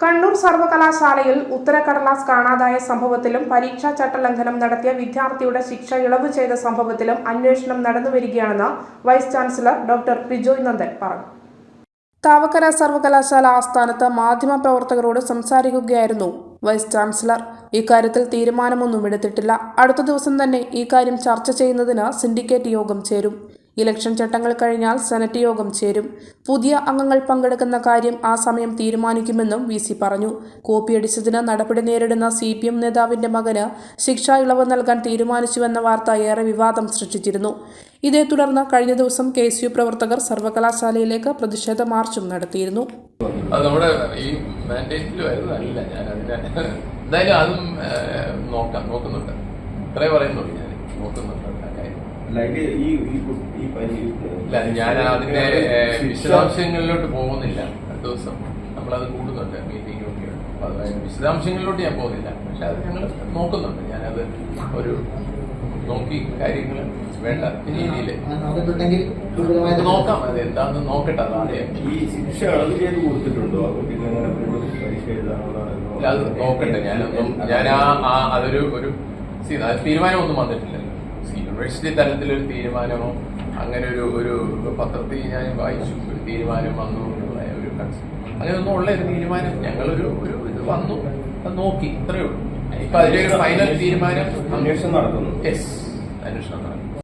കണ്ണൂർ സർവകലാശാലയിൽ ഉത്തരക്കടലാസ് കാണാതായ സംഭവത്തിലും പരീക്ഷാ ചട്ടലംഘനം നടത്തിയ വിദ്യാർത്ഥിയുടെ ശിക്ഷ ഇളവ് ചെയ്ത സംഭവത്തിലും അന്വേഷണം നടന്നുവരികയാണെന്ന് vice chancellor doctor Bijoy Nandan പറഞ്ഞു. താവക്കര സർവകലാശാല ആസ്ഥാനത്ത് മാധ്യമപ്രവർത്തകരോട് സംസാരിക്കുകയായിരുന്നു വൈസ് ചാൻസലർ. ഇക്കാര്യത്തിൽ തീരുമാനമൊന്നും എടുത്തിട്ടില്ല. അടുത്ത ദിവസം തന്നെ ഈ കാര്യം ചർച്ച ചെയ്യുന്നതിന് സിൻഡിക്കേറ്റ് യോഗം ചേരും. ഇലക്ഷൻ ചട്ടങ്ങൾ കഴിഞ്ഞാൽ സെനറ്റ് യോഗം ചേരും. പുതിയ അംഗങ്ങൾ പങ്കെടുക്കുന്ന കാര്യം ആ സമയം തീരുമാനിക്കുമെന്നും വി സി പറഞ്ഞു. കോപ്പിയടിച്ചതിന് നടപടി നേരിടുന്ന സി പി എം നേതാവിന്റെ മകന് ശിക്ഷാ ഇളവ് നൽകാൻ തീരുമാനിച്ചുവെന്ന വാർത്ത ഏറെ വിവാദം സൃഷ്ടിച്ചിരുന്നു. ഇതേ തുടർന്ന് കഴിഞ്ഞ ദിവസം കെ എസ് യു പ്രവർത്തകർ സർവകലാശാലയിലേക്ക് പ്രതിഷേധ മാർച്ചും നടത്തിയിരുന്നു. അത് നമ്മുടെ ഈ മാൻഡേറ്റിൽ വരുന്നതല്ല ഞാൻ അതിനെ എന്തായാലും അതും നോക്കാം നോക്കുന്നുണ്ട്. ഇത്രേ പറയുന്നുള്ളൂ ഞാൻ. നോക്കുന്നുണ്ട്. ഈ ഇല്ല ഞാൻ അതിന്റെ വിശദാംശങ്ങളിലോട്ട് പോകുന്നില്ല. അടുത്ത ദിവസം നമ്മളത് കൂടുന്നുണ്ട് മീറ്റിംഗ് ഒക്കെ അപ്പൊ അത് അതിന്റെ വിശദാംശങ്ങളിലോട്ട് ഞാൻ പോകുന്നില്ല. പക്ഷെ അത് ഞങ്ങൾ നോക്കുന്നുണ്ട്. ഞാനത് ഒരു നോക്കി കാര്യങ്ങൾ വേണ്ട രീതിയിൽ നോക്കാം. അത് എന്താന്ന് നോക്കട്ടെ അത് ഈ ശിക്ഷ അളവ് ചെയ്ത് കൊടുത്തിട്ടുണ്ടോ? ആ കുട്ടിക്ക് അങ്ങനെ വീണ്ടും പരീക്ഷ എഴുതാനുള്ളതാണ് ഇല്ല, അത് നോക്കട്ടെ. ഞാനൊന്നും ഞാൻ ആ അതൊരു ഒരു തീരുമാനം ഒന്നും തീരുമാനമൊന്നും വന്നിട്ടില്ലല്ലോ യൂണിവേഴ്സിറ്റി തലത്തിലൊരു തീരുമാനമോ അങ്ങനെ ഒരു പത്രത്തിൽ ഞാൻ വായിച്ചു ഒരു തീരുമാനം വന്നു എന്നുള്ള ഒരു കൺസെപ്റ്റ് അങ്ങനെയൊന്നും ഉള്ള ഒരു തീരുമാനം. ഞങ്ങളൊരു ഒരു ഇത് വന്നു. അത് നോക്കി. ഇത്രയേ ഉള്ളൂ. ഇപ്പൊ അതിലൊരു ഫൈനൽ തീരുമാനം അന്വേഷണം നടത്തുന്നു. യെസ് അന്വേഷണം നടക്കും